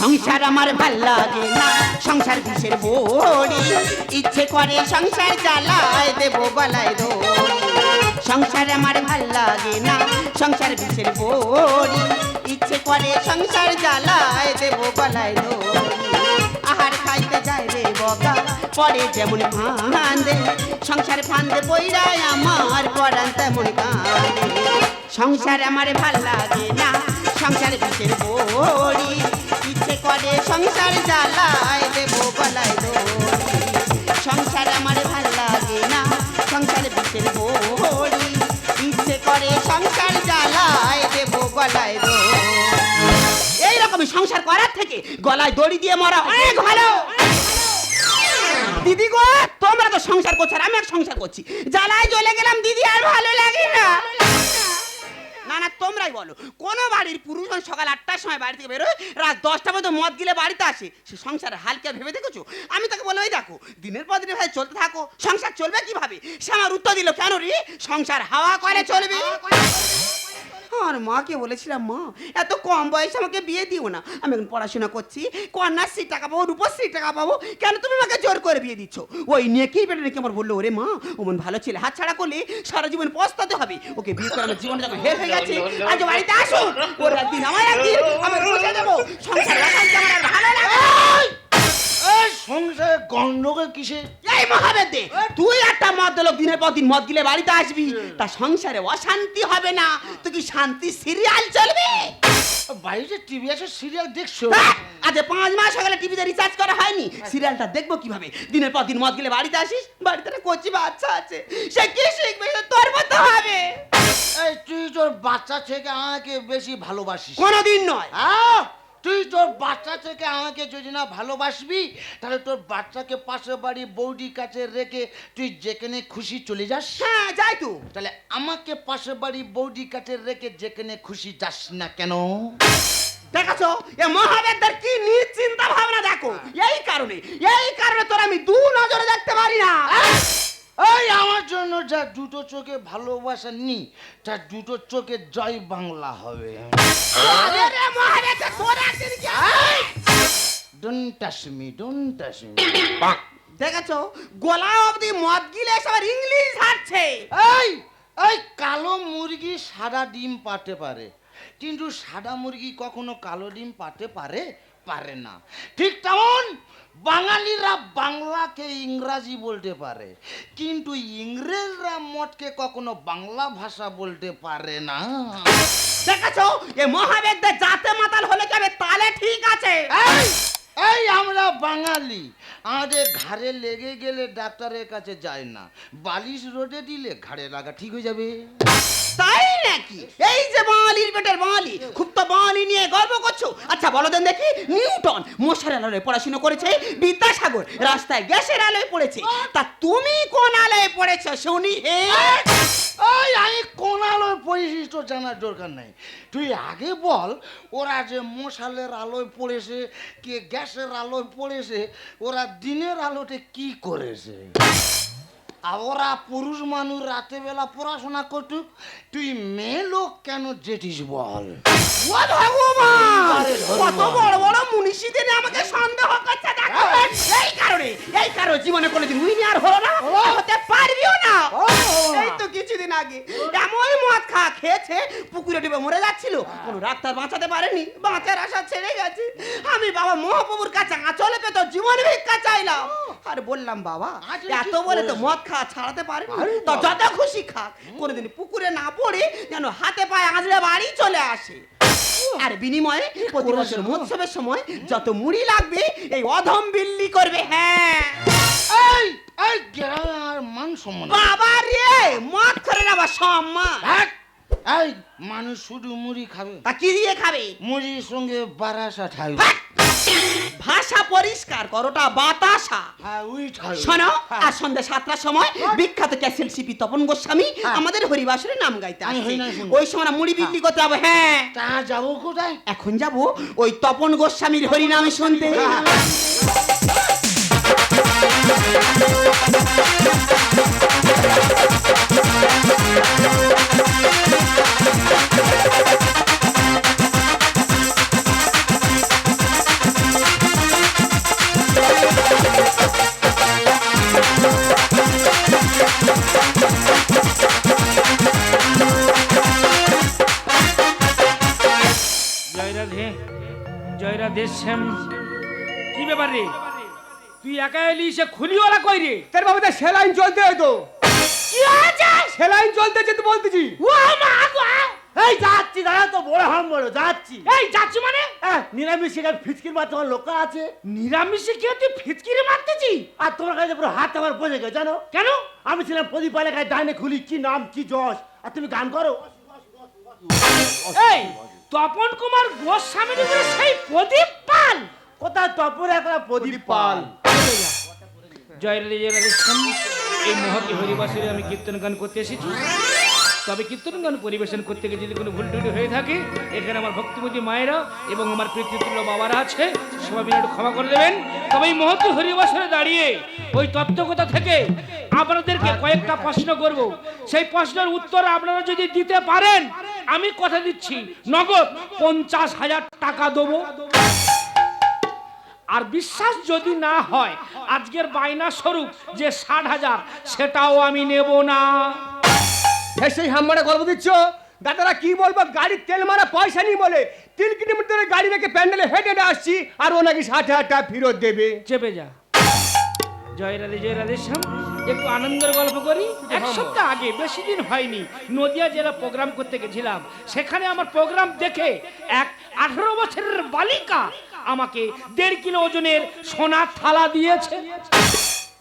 সংসার আমার ভালো লাগে না। সংসার বিষের বড়ি? ইচ্ছে করে সংসার জ্বালায় দেব বলায় দো সংসার আমার ভালো লাগে না, সংসার বিষের বড়ি? ইচ্ছে করে সংসার জ্বালায় দেব বলায় খাইতে বগা পরে যেমন ফান্দে সংসার ফান্দে বইরায় আমার পরান তেমন কাঁদে। সংসার আমার ভালো লাগে না, সংসার বিষের বড়ি। ইচ্ছে করে সংসার জ্বালায় দেব, গলায় দড়ি। সংসার আমার ভালো লাগে না, সংসার বিষের বড়ি। ইচ্ছে করে সংসার জ্বালায় দেব, গলায় দড়ি। এইরকমই সংসার করার থেকে গলায় দড়ি দিয়ে মরা অনেক ভালো। দিদি গো, তোমরা তো সংসার করছ আর আমি এক সংসার করছি। জ্বালায় জ্বলে গেলাম, দিদি, আর ভালো লাগে না। না না তোমরাই বলো। কোন বাড়ির পুরুষজন সকাল আটটার সময় বাড়ি থেকে বেরোয় রাত দশটা পর্যন্ত মদ গিলে বাড়িতে আসে। সে সংসার হালকা ভেবে দেখেছ? আমি তাকে বলে ওই দেখো দিনের পর দিন ভাই চলতে থাকো। সংসার চলবে কীভাবে? সে আমার উত্তর দিল কেন রে? সংসার হাওয়া করে চলবে। আর মাকে বলেছিলাম মা এত কম বয়সে আমাকে বিয়ে দিও না। আমি এখন পড়াশোনা করছি কন্যাশ্রী টাকা পাবো রূপশ্রী টাকা পাবো। কেন তুমি আমাকে জোর করে বিয়ে দিচ্ছ? ওই নিয়ে কি বেটা নাকি আমার বলল ওরে মা ওমন ভালো ছেলে হাত ছাড়া করলে সারা জীবন পস্তাতে হবে। ওকে বিয়ে করে আমার জীবনটা যখন হের হয়ে গেছে আজ বাড়িতে আসুন। ওর একদিন আমার একদিন আমি রোজে দেবো। সংসার আমার আর ভালো লাগে এই! সংসারে গন্ডগোল কিসে এই মহাবেদে তুই একটা মদ লোক দিনের পর দিন মদ গিলে বাড়িতে আসবি। তা সংসারে অশান্তি হবে না। তো কি শান্তি সিরিয়াল চলবে? বাড়িতে টিভি আছে সিরিয়াল দেখছ? আহ! আজ পাঁচ মাস হয়ে গেলে টিভিতে রিচার্জ করা হয়নি। সিরিয়ালটা দেখব কীভাবে? দিনের পর দিন মদ গেলে বাড়িতে আসিস? বাড়িতে একটা কচি বাচ্চা আছে। সে কি শিখবে? তোর মতো হবে। এই তুই তোর বাচ্চা থেকে আমাকে বেশি ভালোবাসিস। কোনোদিন নয়। আহ! তুই তোর বাচ্চা থেকে আমাকে যদি না ভালোবাসবি তাহলে তোর বাচ্চাকে পাশের বাড়ি বৌদির কাছে রেখে তুই যেখানে খুশি চলে যাস। হ্যাঁ যাই তো। তাহলে আমাকে পাশের বাড়ি বৌদির কাছে রেখে যেখানে খুশি যাস না কেন? দেখাছো? এ মহাবেদদের কি নিজ চিন্তা ভাবনা দেখো। এই কারণে এই কারণে তোর আমি দু নজরে দেখতে পারি না। এই আমার জন্য যা দুটো চোখে ভালোবাসা নি তার দুটো চোখে জয় বাংলা হবে। Don't touch me don't touch me দেখেছ? গলা অবধি মদ গিলে সবার ইংলিশ হাঁটছে এই এই কালো মুরগি সাদা ডিম পাতে পারে। কিন্তু সাদা মুরগি কখনো কালো ডিম পাতে পারে পারে না। ঠিক তেমন বাঙালিরা বাংলাকে ইংরাজি বলতে পারে কিন্তু ইংরেজরা মঠকে কখনো বাংলা ভাষা বলতে পারে না। দেখেছ? এ মহাবেদদের জাতে মাতাল হলে যাবে তাহলে ঠিক আছে? এই এই আমরা বাঙালি। আমাদের ঘাড়ে লেগে গেলে ডাক্তারের কাছে যায় না। বালিশ রোদে দিলে ঘাড়ে লাগা ঠিক হয়ে যাবে। তাই নাকি? এই যে বাঙালির পেটের বাঙালি খুব তো বাঙালি নিয়ে গর্ব করছ আচ্ছা বলো দেন দেখি। নিউটন মশার আলোয় পড়াশোনা করেছে বিদ্যাসাগর রাস্তায় গ্যাসের আলোয় পড়েছে। তা তুমি কোন আলোয় পড়েছো শুনি হে? ওই আমি কোন আলোয় পড়েছিস তো জানার দরকার নাই। তুই আগে বল ওরা যে মশালের আলোয় পড়েছে কে গ্যাসের আলোয় পড়েছে ওরা দিনের আলোতে কি করেছে? ওরা পুরুষ মানুষ রাতে বেলা পড়াশোনা করতুক তুই মেয়ে লোক কেন যেটিস বল? ও ভগবান! কত বড় বড় মুনিষীদের আমাকে সন্দেহ করছে দেখো। এই কারণে এই কারণে জীবনে কোনোদিন উইনি আর হলো না হতে পারবিও না। এই তো কিছুদিন আগে এমন মদ খা খেয়েছে পুকুরে ডুবে মরে যাচ্ছিল। কোনো ডাক্তার বাঁচাতে পারেনি বাঁচার আশা ছেড়ে গেছে। আমি বাবা মহাপ্রভুর কাছে আঁচলে পেত জীবন ভিক্ষা চাইলাম। আর বললাম বাবা এত বলে তো মদ খা ছাড়াতে আরে তো যত খুশি খাক কোনোদিন পুকুরে না পড়ে যেন হাতে পায়ে আঁচড়ে বাড়ি চলে আসে। আর বিনিময়ে প্রতি বছর মহোৎসবের সময় যত মুড়ি লাগবে এই অধম বিল্লি করবে হ্যাঁ। এই এই আর মান সম্মান। বাবা রে মদ করে না বা সম্মান। এই মানুষ শুধু মুড়ি খাবে। তা কি দিয়ে খাবে? মুড়ির সঙ্গে বারাসা ঠাই। হ্যাঁ, ভাষা পরিষ্কার করোটা বাতাসা। হ্যাঁ শোনো হ্যাঁ। আর সন্ধ্যা সাতটার সময় বিখ্যাত ক্যাসেল শিল্পী তপন গোস্বামী হ্যাঁ। আমাদের হরিবাসরে নাম গাইতে আসছে। ওই সময় মুড়ি বিক্রি করতে যাব হ্যাঁ। তা যাব কোথায়? এখন যাব ওই তপন গোস্বামীর হরিনাম শুনতে। একা এলি সে খুলিওয়ালা কই রে? তোর বাবা তো সেলাইন চলতে তো সেলাইন চলতেছে তো বলতেছি। এই যাচ্ছি দাদা তো বড় হাম বড় যাচ্ছি। এই যাচ্ছি মানে? হ্যাঁ নিরামিষ সেখানে ফিচকির মাত্র আমার লোক আছে। নিরামিষে কি তুই ফিচকিরে মারতেছি? আর তোমার কাছে পুরো হাত আমার বসে গেছে জানো? কেন? আমি ছিলাম প্রদীপ এলাকায় ডাইনে খুলি কি নাম কি যশ? আর তুমি গান করো? এই তপন কুমার গোস্বামীর উপরে সেই প্রদীপ পাল? কোথায় তপন একটা প্রদীপ পাল? শ্যাম এই মহতি হরিবাসরে আমি কীর্তন গান করতে এসেছি। তবে কীর্তন গান পরিবেশন করতে গিয়ে যদি কোনো ভুল টুটি হয়ে থাকে, এখানে আমার ভক্তিমতী মায়েরা এবং আমার পিতৃতুল্য বাবারা আছে, সবাই একটু ক্ষমা করে দেবেন। তবে এই মহতি হরিবাসরে দাঁড়িয়ে ওই তত্ত্বকতা থেকে আপনাদেরকে কয়েকটা প্রশ্ন করব। সেই প্রশ্নের উত্তর আপনারা যদি দিতে পারেন, আমি কথা দিচ্ছি, নগদ পঞ্চাশ হাজার টাকা দেবো। আর বিশ্বাস যদি না হয় আজকের বায়না স্বরূপ যে ষাট হাজার সেটাও আমি নেব না। সেই হাম্মারা গল্প দিচ্ছ? দাদারা কি বলব? গাড়ির তেল মারা পয়সা নেই বলে। তিন কিলোমিটার ধরে গাড়ি রেখে প্যান্ডেলে হেঁটে হেঁটে আসছি আর ও নাকি ষাট হাজার টাকা ফেরত দেবে। চেপে যা। জয় রাধে জয় রাধে শ্যাম। একটু আনন্দের গল্প করি? এক সপ্তাহ আগে বেশি দিন হয়নি নদিয়া জেলা প্রোগ্রাম করতে গেছিলাম। সেখানে আমার প্রোগ্রাম দেখে এক আঠারো বছরের বালিকা আমাকে দেড় কিলো ওজনের সোনার থালা দিয়েছে।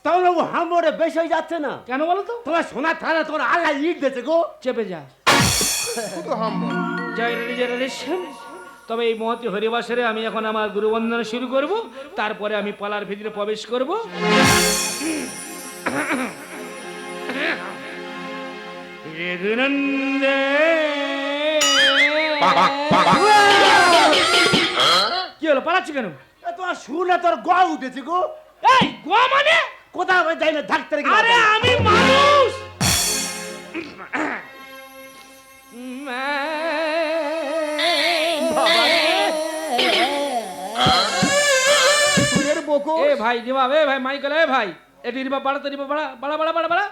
তাহলে ও হাম বড় বেশি হয়ে যাচ্ছে না। কেন বলো তো তোমার সোনার থানা তোমার আল্লাহ ইট দিয়েছে গো। চেপে যা। জয় রানী তবে এই মহতি হরিবাসরে আমি এখন আমার গুরুবন্দনা শুরু করব তারপরে আমি পালার ভিতরে প্রবেশ করব। রেঘুনন্দে কি হলো পালাচ্ছি কেন? এ তোমার সুর না তোর গ উঠেছে গো। এই গোয়া মানে? কোথাও যাই না ডাক্তার আরে আমি মানুষ! সুরের বকো এ ভাই দিবা এ ভাই মাইকেল ভাই। এটি দিবা বাড়া তো দিবা বাড়া বাড়া বাড়া বাড়া বাড়া।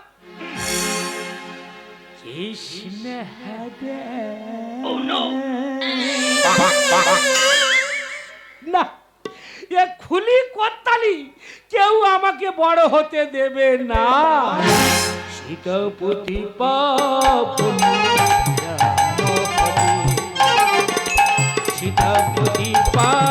কৃষ্ণ হদে। না এ খুলি করতালি কেউ আমাকে বড় হতে দেবে না। সীতাপতি পাপন সীতাপতি পাপন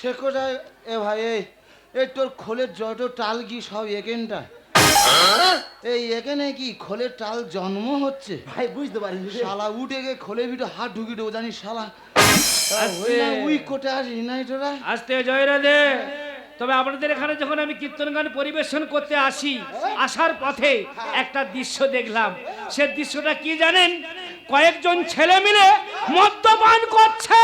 সে কোথায়? এ ভাই এই এই তোর খোলের যত টাল কি সব এখানটা এই এখানে কি খোলের টাল জন্ম হচ্ছে? ভাই বুঝতে পারি। শালা উঠে গিয়ে খোলের ভিতরে হাত ঢুকি দেবো জানিস শালা। উই কোটে আসিস নাই তোরা? আসতে জয় রাধে। তবে আপনাদের এখানে যখন আমি কীর্তন গান পরিবেশন করতে আসি আসার পথে একটা দৃশ্য দেখলাম। সে দৃশ্যটা কি জানেন? কয়েকজন ছেলে মিলে মদ্যপান করছে।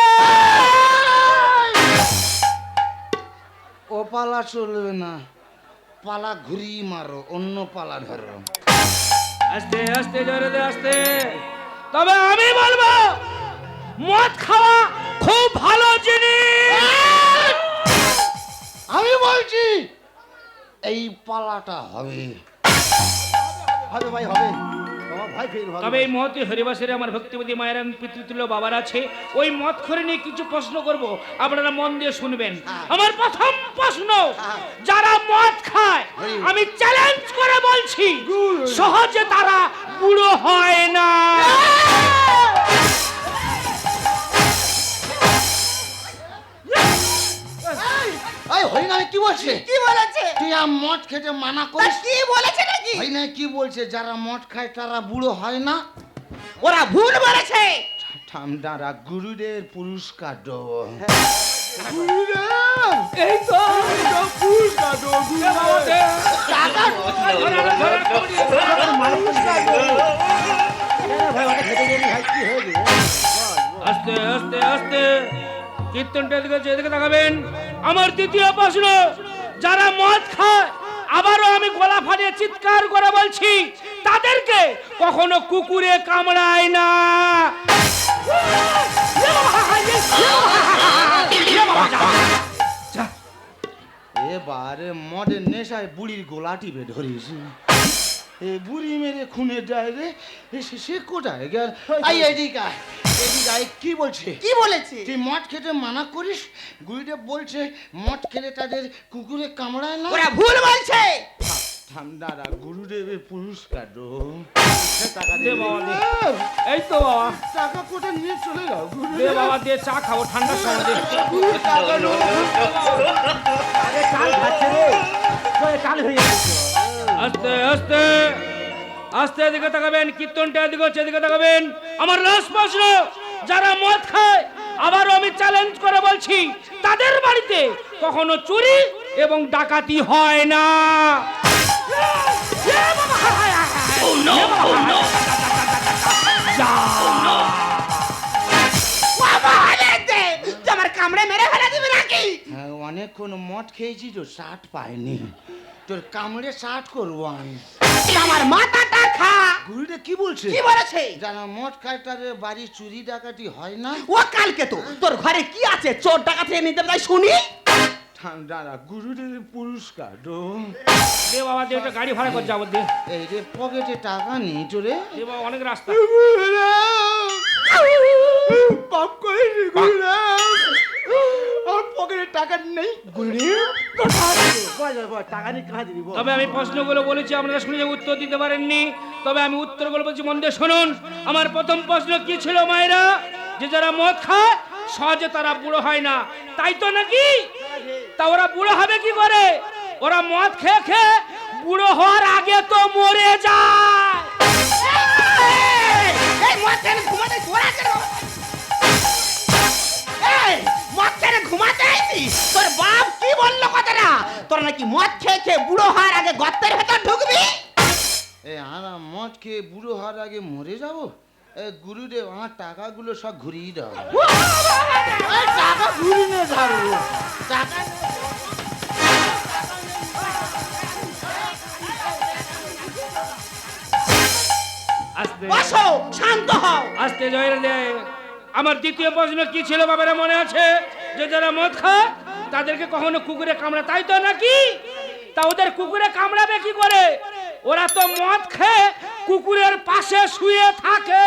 ও পালা চলবে না। পালা ঘুরি মারো অন্য পালা ধরো। আস্তে আস্তে জোরে দে আস্তে। তবে আমি বলব মদ খাওয়া খুব ভালো জিনিস। হ্যাঁ, আমি বলছি এই পালাটা হবে। হবে ভাই হবে। তবে এই মহতি হরিবাসরে আমার ভক্তিপতি মায়ের পিতৃতুল্য বাবার আছে ওই মত করে নিয়ে কিছু প্রশ্ন করব আপনারা মন দিয়ে শুনবেন। আমার প্রথম প্রশ্ন যারা মদ খায় আমি চ্যালেঞ্জ করে বলছি সহজে তারা বুড়ো হয় না। হরিনামে কি বলছে? কি বলেছে? তুই আম মদ খেতে মানা করিস কি বলেছে নাকি হরিনা কি বলছে যারা মদ খায় তারা বুড়ো হয় না? ওরা ভুল বলেছে। ঠান্ডারা গুরুদের পুরস্কার দেবো। এই তো। পুরস্কার দেবো, পুরস্কার। ভাই ওটা খেতে গেলি ভাই কি হয়ে গেল আস্তে আস্তে আস্তে। কীর্তনটা এদিকে এদিকে তাকাবেন। আমার দ্বিতীয় প্রশ্ন যারা মদ খায় আবারও আমি গলা ফাটিয়ে চিৎকার করে বলছি, তাদেরকে কখনো কুকুরে কামড়ায় না। এবারে মদের নেশায় বুড়ির গোলাটি বে ধরিস। বুড়ি মেরে খুনে যায় রে সে- কোথায় গেল? আই এদিকে আয়, এদিকে আয়, কি বলছে? কি বলেছে? তুই মদ খেতে মানা করিস? গুইডে বলছে মদ খেলে তাদের কুকুরে কামড়ায় না? ওরা ভুল বলছে। ঠান্ডারা গুরুদেবের পুরস্কার দো। দে বাবা দে। এই তো বাবা। টাকা কোথায় নিয়ে চলে যাও গুরুদেব? বাবা দিয়ে চা খাব ঠান্ডার সময় কাল হয়ে যাচ্ছে আস্তে আস্তে। আস্তে এদিকে তাকাবেন কীর্তনটা এদিকে হচ্ছে এদিকে তাকাবেন। আমার লাস্ট প্রশ্ন যারা মদ খায় আবারও আমি চ্যালেঞ্জ করে বলছি তাদের বাড়িতে কখনো চুরি এবং ডাকাতি হয় না। ফেলে নাকি? হ্যাঁ অনেকক্ষণ মদ খেয়েছি তো শার্ট পাইনি। তোর কামড়ে শার্ট করব আমি। আমার মাথাটা খা। গুরুটা কি বলছে? কি বলেছে? যারা মদ খায় তাদের বাড়ি চুরি ডাকাতি হয় না? ও কালকে তো তোর ঘরে কি আছে? চোর ডাকাতি এনে নিতে তাই শুনি। ঠান্ডারা গুরুদেবের পুরস্কার দো দে বাবা দে একটা গাড়ি ভাড়া করে যাব দে। এই রে পকেটে টাকা নেই তোরে। দে বাবা অনেক রাস্তা। পাপ করেছি গুরুদেব আমার পকেটে টাকা নেই। গুরুদেব বল বল টাকা নিয়ে কাজ দিবি তবে আমি প্রশ্নগুলো বলেছি আপনারা শুনে উত্তর দিতে পারেননি। তবে আমি উত্তরগুলো বলছি মন দিয়ে শুনুন। আমার প্রথম প্রশ্ন কি ছিল মায়েরা? যে যারা মদ খায় সহজে তারা বুড়ো হয় না। তাই তো নাকি? তা ওরা বুড়ো হবে কি করে? ওরা মদ খেয়ে খেয়ে বুড়ো হওয়ার আগে তো মরে যায়। এই মদ খেয়ে ঘুমাতে আইছিস তোর বাপ কি বলল কথাটা? তোর নাকি মদ খেয়ে খেয়ে বুড়ো হওয়ার আগে গর্তের ভেতর ঢুকবি? এ আমরা মদ খেয়ে বুড়ো হওয়ার আগে মরে যাব? এ গুরুদেব আমার টাকাগুলো সব ঘুরিয়ে দাও। টাকা ঘুরিয়ে নে ঝাড়ু টাকা আসতে। বসো শান্ত হও। আসতে জয়ের দে আমার দ্বিতীয় প্রশ্ন কি ছিল বাবারা মনে আছে? যে যারা মদ খায় তাদেরকে কখনো কুকুরে কামড়া তাই তো নাকি? তা ওদের কুকুরে কামড়াবে কি করে? ওরা তো মদ খেয়ে কুকুরের পাশে শুয়ে থাকে।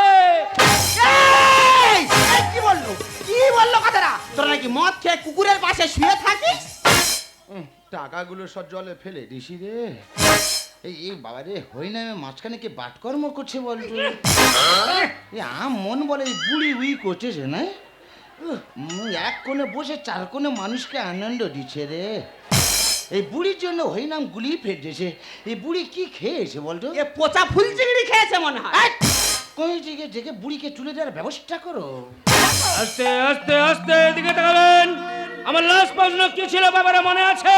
এই এই কি বলল? কি বলল কথাটা? তোর নাকি মদ খেয়ে কুকুরের পাশে শুয়ে থাকিস? টাকাগুলো সব জলে ফেলে দিছি রে। এই বাবা রে হই না মাঝখানে কি বাটকর্ম করছে বলতো এ আম মন বলে এই বুড়ি উই করতেছে না এক কোণে বসে চার কোণে মানুষকে আনন্দ দিচ্ছে রে। এই বুড়ির জন্য হইনাম গুলি ফেটেছে এই বুড়ি কি খেয়েছে বলতো এ পচা ফুল চিংড়ি খেয়েছে মনে হয়। কই থেকে ডেকে বুড়িকে তুলে দেওয়ার ব্যবস্থা করো। আস্তে আস্তে আস্তে এদিকে তাকাবেন আমার লাস্ট প্রশ্ন কি ছিল বাবারা মনে আছে?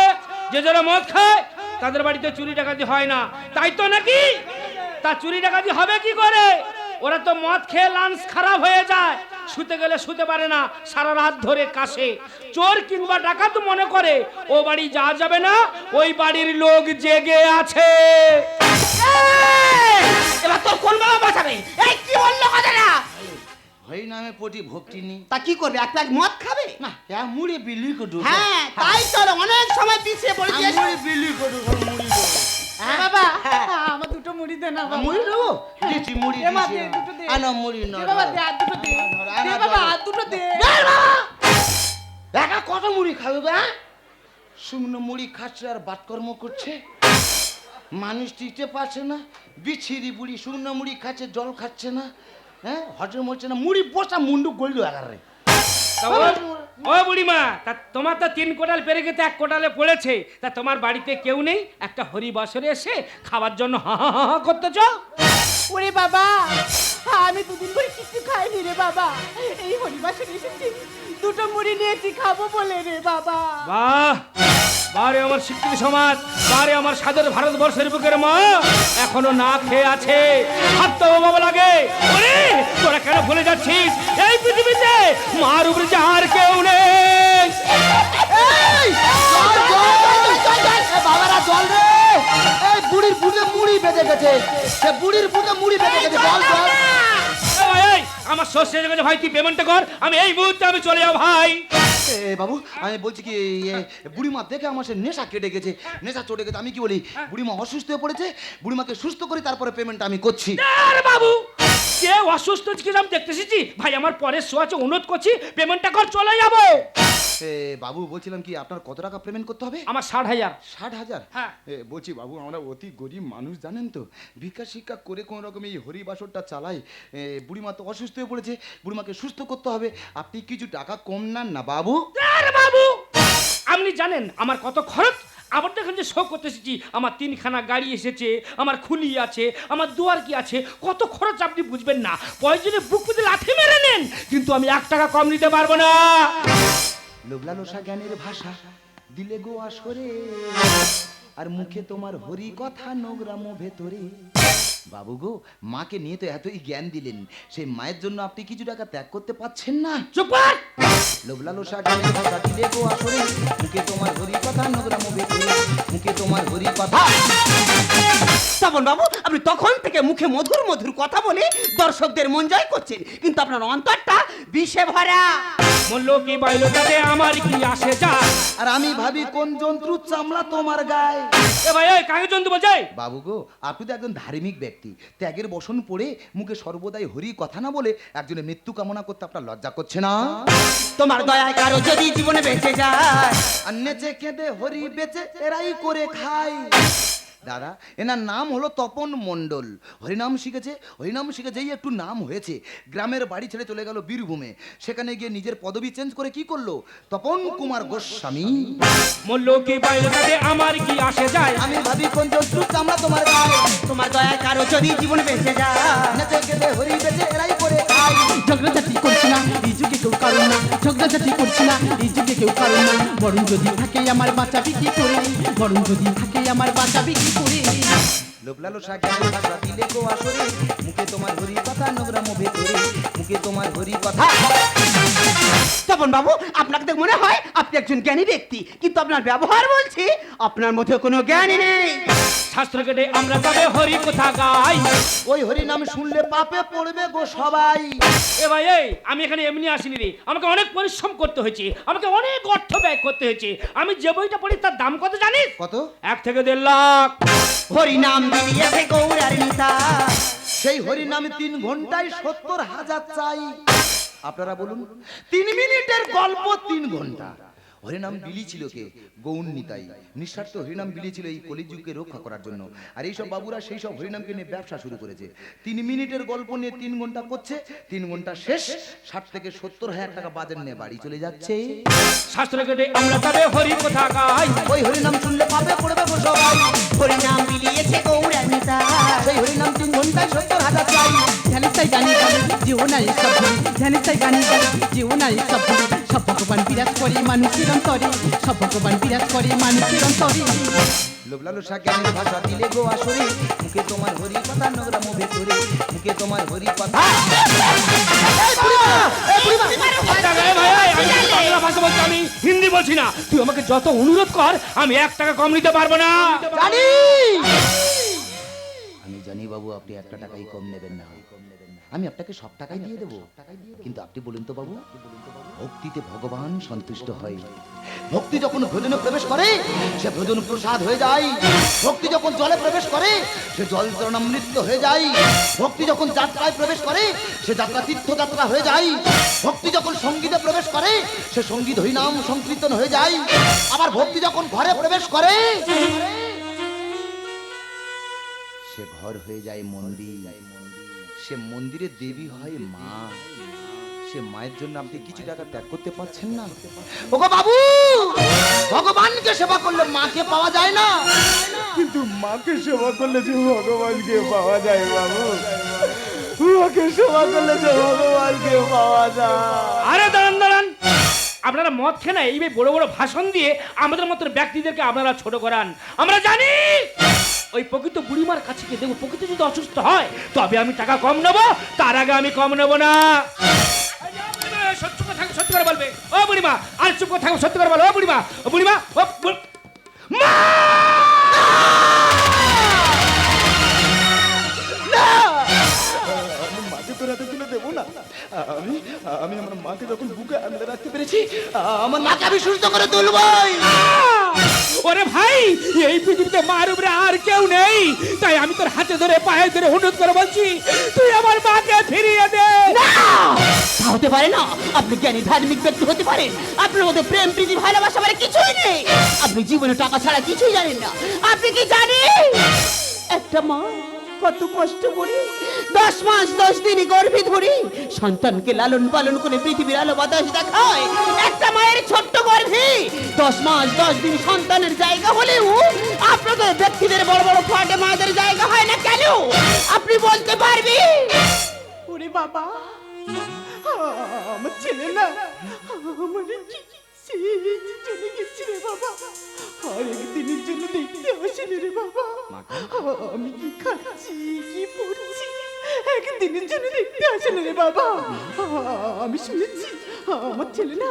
যে যারা মদ খায় তাদের বাড়িতে চুরি ডাকাতি হয় না। তাই তো নাকি? তা চুরি ডাকাতি হবে কি করে? ওরা তো মদ খেয়ে লাঞ্চ খারাপ হয়ে যায়। শুতে গেলে শুতে পারে না, সারা রাত ধরে কাশে। চোর কিংবা ডাকাত মনে করে, ও বাড়ি যাওয়া যাবে না, ওই বাড়ির লোক জেগে আছে। এবার তোর কোন বাবা বাঁচাবে? এই, কি হই নামে প্রতি ভক্তি নেই তা কি করবে? এক প্যাক মদ খাবে? না এক মুড়ি বিলি করু হ্যাঁ তাই তো অনেক সময় পিছিয়ে পড়ে মুড়ি বিলি করু মুড়ি করু বাবা আমার দুটো মুড়ি দে না বাবা। মুড়ি দেবো? দিচ্ছি মুড়ি দে মা, দুটো দে। আনো মুড়ি নাও, বাবা দে আর দুটো দে। ধরো, দে বাবা আর দুটো দে। একা কত মুড়ি খাবে বা শুকনো মুড়ি খাচ্ছে আর বাতকর্ম করছে। মানুষ টিকতে পারছে না বিছিরি বুড়ি শুকনো মুড়ি খাচ্ছে জল খাচ্ছে না। হ্যাঁ হজম হচ্ছে না মুড়ি বসা মুন্ডু গইল এগারে তা ও- বুড়িমা তা তোমার তো তিন কোটাল পেরে গেতে এক কোটালে পড়েছে। তা তোমার বাড়িতে কেউ নেই? একটা হরি বাসরে এসে খাওয়ার জন্য হা হা হা হা করতেছ? ওরে বাবা আমি দুদিন ধরে কিছু খাইনি রে বাবা। এই হরিবাসে এসেছি দুটো মুড়ি নিয়েছি খাব বলে রে বাবা। বাহ বারে আমার শিক্ষিত সমাজ বারে আমার সাদের ভারতবর্ষের বুকের মা এখনও না খেয়ে আছে। ভাবতে বাবা লাগে। যাচ্ছিস এই পৃথিবীতে মার উপরে যে আর কেউ নেই। বাবারা জল রে। এই বুড়ির বুকে মুড়ি বেঁধে গেছে। সে বুড়ির বুকে মুড়ি বেঁধে গেছে। জল জল। এই, আমার শস্য কাছে ভাই তুই পেমেন্টটা কর। আমি এই মুহূর্তে আমি চলে যাব ভাই। এ বাবু আমি বলছি কি এ, বুড়িমা দেখে আমার সে নেশা কেটে গেছে। নেশা চটে গেছে আমি কি বলি বুড়িমা অসুস্থ হয়ে পড়েছে বুড়িমাকে সুস্থ করে তারপরে পেমেন্ট আমি করছি। আরে বাবু কে অসুস্থ কি আমি দেখতে এসেছি? ভাই আমার পরের শো আছে অনুরোধ করছি পেমেন্টটা কর চলে যাব। এ, বাবু বলছিলাম কি আপনার কত টাকা পেমেন্ট করতে হবে? আমার ষাট হাজার। ষাট হাজার? হ্যাঁ। এ, বলছি বাবু আমরা অতি গরিব মানুষ জানেন তো? ভিক্ষা শিক্ষা করে কোনো রকম এই হরি বাসরটা চালাই। এ, বুড়িমা তো অসুস্থ হয়ে পড়েছে বুড়িমাকে সুস্থ করতে হবে। আপনি কিছু টাকা কম নেন না বাবু। বাবু! আপনি জানেন আমার কত খরচ? আবার দেখেন যে শো করতে এসেছি। আমার তিনখানা গাড়ি এসেছে, আমার খুলি আছে, আমার দুয়ার কি আছে? কত খরচ আপনি বুঝবেন না। প্রয়োজনে বুক পুঁতে লাথি মেরে নেন, কিন্তু আমি এক টাকা কম নিতে পারব না। লোবলা লোসা জ্ঞানের ভাষা দিলে গো আসরে আর মুখে তোমার হরি কথা নোংরাম ভেতরে। বাবু গো মাকে নিয়ে তো এতই জ্ঞান দিলেন। সেই মায়ের জন্য আপনি কিছু টাকা ত্যাগ করতে পাচ্ছেন না। চুপ লোবলালো গো আসরে মুখে তোমার হরি কথা ভেতরে। মুখে তোমার হরি কথা শ্রাবণ বাবু আপনি তখন থেকে মুখে মধুর মধুর কথা বলে দর্শকদের মন জয় করছেন। কিন্তু আপনার অন্তরটা বিষে ভরা। বলল কি বাইলো তাতে আমার কি আসে যায় আর আমি ভাবি কোন চামড়া তোমার গায়ে? এ ভাই এই কাকে জন্তু বলছে? বাবু গো আপনি তো একজন ধার্মিক ব্যক্তি। ত্যাগের বসন পড়ে মুখে সর্বদাই হরি কথা না বলে একজনের মৃত্যু কামনা করতে আপনার লজ্জা করছে না? তোমার দয়ায় কারও যদি জীবনে বেঁচে যায়। আর নেচে কেঁদে হরি বেঁচে এরাই করে খায়। দাদা এনার নাম হলো তপন মণ্ডল। হরিনাম শিখেছে হরিনাম শিখে যেই একটু নাম হয়েছে। গ্রামের বাড়ি ছেড়ে চলে গেল বীরভূমে। সেখানে গিয়ে নিজের পদবি চেঞ্জ করে কি করল? তপন কুমার গোস্বামী। আমার কি আসে যায়? আমি ভাবি কোন জন্তুর চামড়া তোমার গায়ে। তোমার দয়ায় কারও যদি জীবনে বেঁচে যায়। নেচে কেঁদে হরি বেচে এরাই খায় ঝগড়াঝাটি করছি না, এই যুগে কেউ কারণ না, ঝগড়াঝাটি করছি না এই যুগে কেউ কারণ না। বরং যদি থাকে আমার বাঁচাবি কি করে? বরং যদি থাকে আমার বাঁচাবি কি করে? দিলে গো আসরে। মুখে তোমার হরি কথা নোংরা মুভে করে মুখে তোমার হরি কথা। তপন বাবু আপনাকে দেখে মনে হয় আপনি একজন জ্ঞানী ব্যক্তি। কিন্তু আপনার ব্যবহার বলছি আপনার মধ্যে কোনো জ্ঞানই নেই। শাস্ত্র কেটে আমরা তবে হরি কথা গাই। ওই হরি নাম শুনলে পাপে পড়বে গো সবাই। এ ভাই এই আমি এখানে এমনি আসিনি রে। আমাকে অনেক পরিশ্রম করতে হয়েছে। আমাকে অনেক অর্থ ব্যয় করতে হয়েছে। আমি যে বইটা পড়ি তার দাম কত জানিস? কত? এক থেকে দেড় লাখ। হরি নাম সেই হরি নামে তিন ঘন্টায় সত্তর হাজার চাই। আপনারা বলুন, তিন মিনিটের গল্প তিন ঘণ্টা। হরিনাম বিলি ছিল কে? গৌণ নিতাই। নিঃস্বার্থ হরিনাম বিলি ছিল এই কলিযুগকে রক্ষা করার জন্য। আর এইসব বাবুরা সেই সব হরিনামকে নিয়ে ব্যবসা শুরু করেছে। তিন মিনিটের গল্প নিয়ে তিন ঘণ্টা করছে। তিন ঘণ্টা শেষ। ষাট থেকে সত্তর হাজার টাকা বাজার নিয়ে বাড়ি চলে যাচ্ছে। শাস্ত্র কেটে আমরা তবে হরি কথা গাই। ওই হরিনাম শুনলে পাবে পড়বে সবাই। হরি নাম দিলিয়েছে গৌরার সেই হরিনাম তিন ঘন্টায় সত্তর হাজার চাই। ধ্যানের তাই গানি না এসব ভুলি গানি এসব ভুলি সব ভগবান বিরাজ করে মানুষের অন্তরে সব ভগবান বিরাজ করে মানুষের অন্তরে লোবলালো সাজ্ঞানের ভাষা দিলে গো আসরে মুখে তোমার হরি কথা নোংরা মুভে করে মুখে তোমার হরি কথা বলছি আমি হিন্দি বলছি না। তুই আমাকে যত অনুরোধ কর আমি এক টাকা কম নিতে পারব না। জানি। আমি জানি বাবু আপনি একটা টাকাই কম নেবেন না। আমি আপনাকে সব টাকাই দিয়ে দেবো। কিন্তু আপনি বলুন তো বাবু ভক্তিতে ভগবান সন্তুষ্ট হয়। ভক্তি যখন ভোজনে প্রবেশ করে, সে ভোজন প্রসাদ হয়ে যায়। ভক্তি যখন জলে প্রবেশ করে, সে জল চরণামৃত হয়ে যায়। ভক্তি যখন যাত্রায় প্রবেশ করে, সে যাত্রা তীর্থযাত্রা হয়ে যায়। ভক্তি যখন সঙ্গীতে প্রবেশ করে, সে সংগীত হরিনাম সংকীর্তন হয়ে যায়। আবার ভক্তি যখন ঘরে প্রবেশ করে, সে ঘর হয়ে যায় মন্দির। সে মন্দিরে দেবী হয় মা। সে মায়ের জন্য আপনি কিছু টাকা ত্যাগ করতে পারছেন না? ওগো বাবু! ভগবানকে সেবা করলে মাকে পাওয়া যায় না? কিন্তু মাকে সেবা করলে যে ভগবানকে পাওয়া যায় বাবু। মাকে সেবা করলে যে ভগবানকে পাওয়া যায়। আরে দাঁড়ান দাঁড়ান। আপনারা মদ খেয়ে না এই বড় বড় ভাষণ দিয়ে আমাদের মতো ব্যক্তিদেরকে আপনারা ছোট করান। আমরা জানি ওই প্রকৃত বুড়িমার কাছে গিয়ে দেখব প্রকৃত যদি অসুস্থ হয় তবে আমি টাকা কম নেব তার আগে আমি কম নেব না। কথা সত্যি করে বলবে। ও বুড়িমা, আর চুপ করে থাকো সত্যি করে বলো ও বুড়িমা বুড়িমা, ও মা! হাতে না আমি আমি আমার মাকে যখন বুকে আনলে রাখতে পেরেছি আমার মাকে আমি সুস্থ করে তুলবই। ওরে ভাই এই পৃথিবীতে মার উপরে আর কেউ নেই। তাই আমি তোর হাতে ধরে পায়ে ধরে অনুরোধ করে বলছি তুই আমার মাকে ফিরিয়ে দে। তা হতে পারে না আপনি জ্ঞানী ধার্মিক ব্যক্তি হতে পারেন আপনার মধ্যে প্রেম প্রীতি ভালোবাসা মানে কিছুই নেই। আপনি জীবনে টাকা ছাড়া কিছুই জানেন না। আপনি কি জানেন? একটা মা কত কষ্ট করে দশ মাস, দশ দিনই গর্ভে ধরে সন্তানকে লালন পালন করে পৃথিবীর আলো বাতাস দেখায়। একটা মায়ের ছোট্ট গর্ভে দশ মাস, দশ দিন সন্তানের জায়গা হলেও আপনাদের ব্যক্তিদের বড় বড় ফ্ল্যাটে মায়েদের জায়গা হয় না কেন? আপনি বলতে পারবেন? ওরে বাবা, আমার ছেলে না, আমার চলে গেছে বাবা। আর একদিনের জন্য দেখতে আসেনি রে বাবা। আমি কি খাচ্ছি কি পড়ছি? একদিনের জন্য দেখতে আসেন রে বাবা। আমি শুনেছি আমার ছেলে না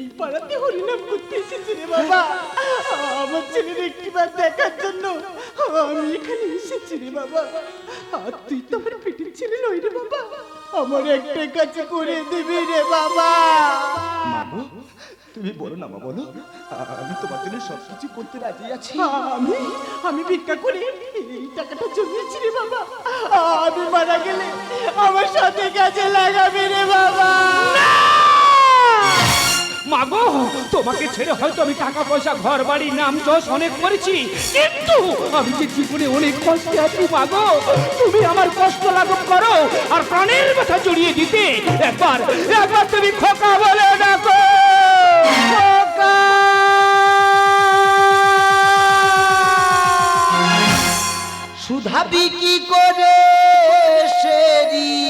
এই পাড়াতে হরিনাম করতে এসেছে রে বাবা। আমার ছেলের একটিবার দেখার জন্য আমি এখানে এসেছি রে বাবা। আর তুই তো আমার পেটের ছেলে নই রে বাবা। আমার একটা কাছে করে দিবি রে বাবা। তুমি বলো না মা বলো আমি তোমার জন্য সব কিছু করতে রাজি আছি। আমি আমি ভিক্ষা করে। এই টাকাটা জমিয়েছি রে বাবা। আমি মারা গেলে আমার সাথে কাজে লাগাবে রে বাবা। মাগো তোমাকে ছেড়ে হয়তো আমি টাকা পয়সা ঘর বাড়ি নাম যশ অনেক করেছি। কিন্তু আমি যে জীবনে অনেক কষ্টে আছি মাগো তুমি আমার কষ্ট লাঘব করো আর প্রাণের ব্যথা জড়িয়ে দিতে। একবার একবার তুমি খোকা বলে ডাকো। খোকা কি করে সেরি?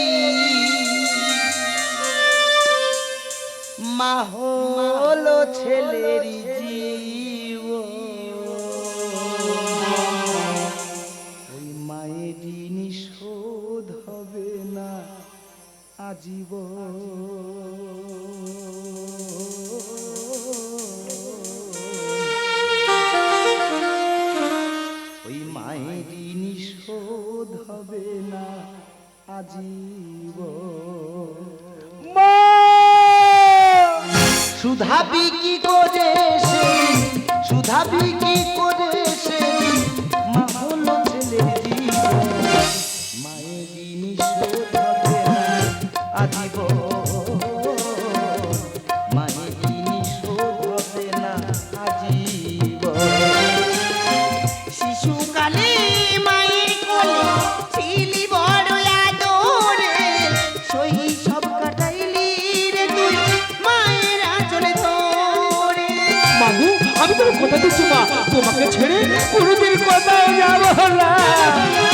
কোনোদিন